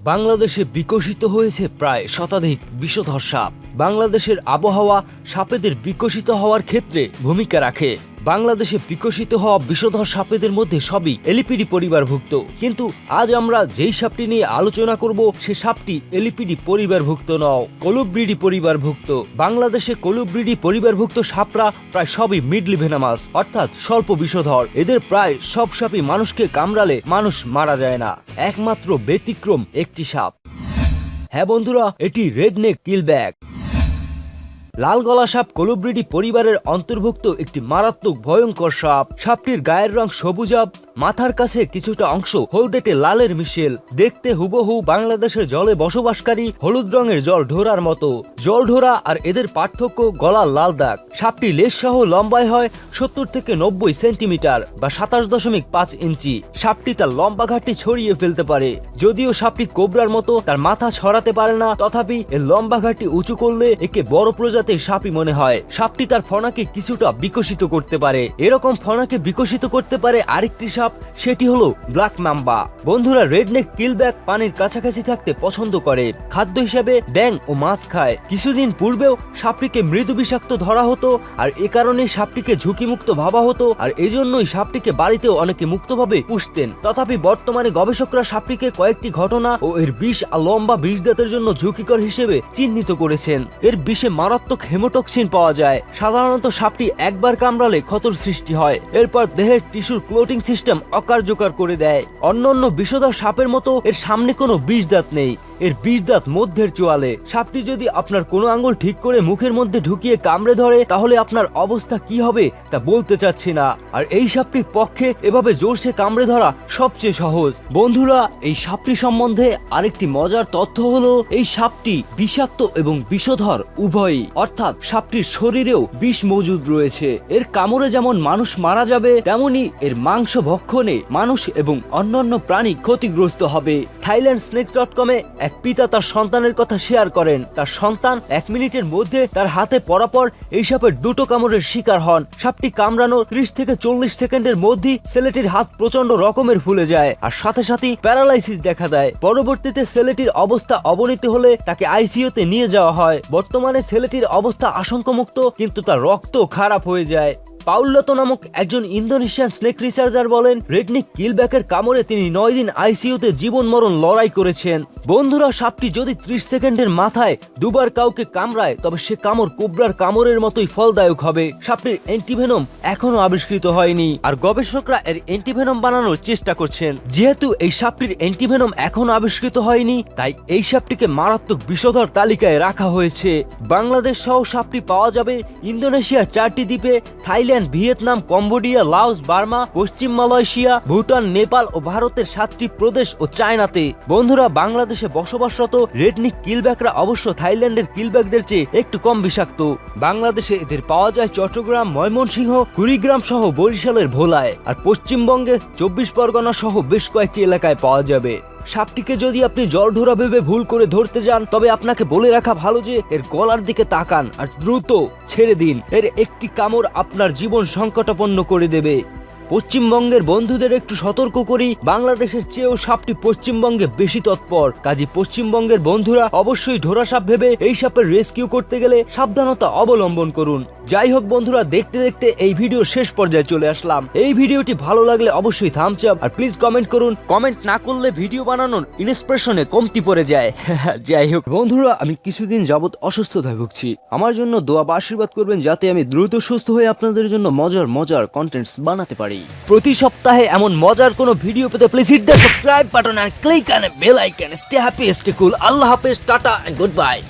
বাংলাদেশে বিকশিত হয়েছে প্রায় শতাধিক বিষধর সাপ বাংলাদেশের আবহাওয়া সাপেদের বিকশিত হওয়ার ক্ষেত্রে ভূমিকা রাখে। বাংলাদেশে বিকশিত হওয়া বিষধর সাপেদের মধ্যে সবই এলিপিডি পরিবারভুক্ত। কিন্তু আজ আমরা যেই সাপটি নিয়ে আলোচনা করব, সে সাপটি এলিপিডি পরিবারভুক্ত নও কলুব্রিডি পরিবারভুক্ত। বাংলাদেশে কলুব্রিডি পরিবারভুক্ত সাপরা প্রায় সবই মিডলি ভেনামাস অর্থাৎ স্বল্প বিষধর। এদের প্রায় সব সাপই মানুষকে কামড়ালে মানুষ মারা যায় না। একমাত্র ব্যতিক্রম একটি সাপ। হ্যাঁ বন্ধুরা, এটি রেডনেক কিলব্যাক লাল গলা সাপ কলুব্রিডি পরিবারের অন্তর্ভুক্ত একটি মারাত্মক ভয়ঙ্কর সাপ। সাপটির গায়ের রং সবুজাব মাথার কাছে কিছুটা অংশ হলদেটে লালের মিশেল। দেখতে হুবহু বাংলাদেশের জলে বসবাসকারী, হলুদ রঙের জল ঢোরার মতো। জল ঢোরা আর এদের পার্থক্য গলার লাল দাগ। সাপটি লেজ সহ লম্বায় হয় সত্তর থেকে নব্বই সেন্টিমিটার বা সাতাশ দশমিক পাঁচ ইঞ্চি। সাপটি তার লম্বা ঘাটটি ছড়িয়ে ফেলতে পারে। যদিও সাপটি কোবরার মতো, তার মাথা ছড়াতে পারে না, তথাপি এর লম্বা ঘাটটি উঁচু করলে একে বড় প্রজাতির সাপই মনে হয়। সাপটি তার ফনাকে কিছুটা বিকশিত করতে পারে। এরকম ফনাকে বিকশিত করতে পারে আরেকটি সাপ, সেটি হলো ব্ল্যাক মাম্বা। বন্ধুরা, রেডনেক কিলব্যাক পানির কাছাকাছি থাকতে পছন্দ করে। খাদ্য হিসেবে ব্যাং ও মাছ খায়। কিছুদিন পূর্বেও সাপটিকে মৃদু বিষাক্ত ধরা হতো আর এ কারণে সাপটিকে ঝুঁকিমুক্ত ভাবা হতো আর এজন্যই সাপটিকে বাড়িতেও অনেকে মুক্তভাবে পুষতেন। তথাপি বর্তমানে গবেষকরা সাপটিকে কয়েকটি ঘটনা ও এর বিষ আর লম্বা বিষদাতের জন্য ঝুঁকিকর হিসেবে চিহ্নিত করেছেন। এর বিষে মারাত্মক হেমোটক্সিন পাওয়া যায়। সাধারণত সাপটি একবার কামড়ালে ক্ষতর সৃষ্টি হয়। এরপর দেহের টিস্যুর ক্লোটিং সিস্টেম অকার্যকর করে দেয়। অন্যান্য বিষধর সাপের মতো এর সামনে কোনো বিষ দাঁত নেই। এর বিষ দাঁত মধ্যের চোয়ালে। সাপটি যদি আপনার কোনো আঙ্গুল ঠিক করে মুখের মধ্যে ঢুকিয়ে কামড়ে ধরে, তাহলে আপনার অবস্থা কি হবে তা বলতে চাচ্ছি না। আর এই সাপটির পক্ষে এভাবে জোরসে কামড়ে ধরা সবচেয়ে সহজ। বন্ধুরা, এই সাপটি সম্বন্ধে আরেকটি মজার তথ্য হলো, এই সাপটি বিষাক্ত এবং বিষধর, উভয়ই। অর্থাৎ সাপটির শরীরেও বিষ মজুদ রয়েছে। এর কামড়ে যেমন মানুষ মারা যাবে, তেমনি এর মাংস ভক্ষণে মানুষ এবং অন্যান্য প্রাণী ক্ষতিগ্রস্ত হবে। থাইল্যান্ড স্নেক্স ডট কমে এক পিতা তার সন্তানের কথা শেয়ার করেন। তার সন্তান এক মিনিটের মধ্যে তার হাতে পরাপর এই সাপের দুটো কামড়ের শিকার হন। সাপটি কামড়ানোর ত্রিশ থেকে চল্লিশ সেকেন্ডের মধ্যেই ছেলেটির হাত প্রচণ্ড রকমের ফুলে যায় আর সাথে সাথে প্যারালাইসিস দেখা দেয়। পরবর্তীতে ছেলেটির অবস্থা অবনতি হলে তাকে আইসিইউতে নিয়ে যাওয়া হয়। বর্তমানে ছেলেটির অবস্থা আশঙ্কামুক্ত, কিন্তু তার রক্ত খারাপ হয়ে যায়। পাউল্লতো নামক একজন ইন্দোনেশিয়ান স্নেক রিসার্চার বলেন, রেডনিক কিলব্যাকের কামড়ে তিনি নয় দিন আইসিইউতে জীবন মরণ লড়াই করেছেন। বন্ধুরা, সাপটি যদি ত্রিশ সেকেন্ডের মাথায় দুবার কাউকে কামড়ায়, তবে সে কামড় কোবরার কামড়ের মতোই ফলদায়ক হবে। সাপটির অ্যান্টিভেনম এখনও আবিষ্কৃত হয়নি। আর গবেষকরা এর অ্যান্টিভেনম বানানোর চেষ্টা করছেন। যেহেতু এই সাপটির অ্যান্টিভেনম এখনও আবিষ্কৃত হয়নি, তাই এই সাপটিকে মারাত্মক বিষধর তালিকায় রাখা হয়েছে। বাংলাদেশ সহ সাপটি পাওয়া যাবে ইন্দোনেশিয়ার চারটি দ্বীপে, Thailand, Vietnam, Cambodia, Laos, Burma, পশ্চিম মালয়েশিয়া, ভুটান, নেপাল ও ভারতের সাতটি প্রদেশ ও চায়নাতে। বন্ধুরা, বাংলাদেশে বসবাসরত রেডনিক কিলব্যাকরা অবশ্য থাইল্যান্ডের কিলব্যাকদের চেয়ে একটু কম বিষাক্ত। বাংলাদেশে এদের পাওয়া যায় চট্টগ্রাম, ময়মনসিংহ, কুড়িগ্রাম সহ বরিশালের ভোলায়। আর পশ্চিমবঙ্গে চব্বিশ পরগনা সহ বেশ কয়েকটি এলাকায় পাওয়া যাবে। সাপটিকে যদি আপনি জল ঢোরা ভেবে ভুল করে ধরতে যান, তবে আপনাকে বলে রাখা ভালো যে এর গলার দিকে তাকান আর দ্রুত ছেড়ে দিন। এর একটি কামড় আপনার জীবন সংকটাপন্ন করে দেবে। পশ্চিমবঙ্গের বন্ধুদের একটু সতর্ক করি। বাংলাদেশের চেয়েও সাপটি পশ্চিমবঙ্গে বেশি তৎপর। কাজী পশ্চিমবঙ্গের বন্ধুরা অবশ্যই ঢোরা সাপ ভেবে এই সাপের রেস্কিউ করতে গেলে সাবধানতা অবলম্বন করুন। যাই হোক বন্ধুরা, দেখতে দেখতে এই ভিডিও শেষ পর্যায়ে চলে আসলাম। এই ভিডিওটি ভালো লাগলে অবশ্যই আপ আর প্লিজ কমেন্ট করুন। কমেন্ট না করলে ভিডিও বানানোর ইন্সপিরেশনে কমতি পড়ে যায়। যাই হোক। বন্ধুরা, আমি কিছুদিন যাবৎ অসুস্থতায় ভুগছি। আমার জন্য দোয়া বা আশীর্বাদ করবেন যাতে আমি দ্রুত সুস্থ হয়ে আপনাদের জন্য মজার মজার কন্টেন্টস বানাতে পারি। প্রতি সপ্তাহে এমন মজার কোনো ভিডিও পেতে please hit the subscribe button and click on bell icon stay happy stay cool আল্লাহ হাফেজ, টাটা এন্ড গুড বাই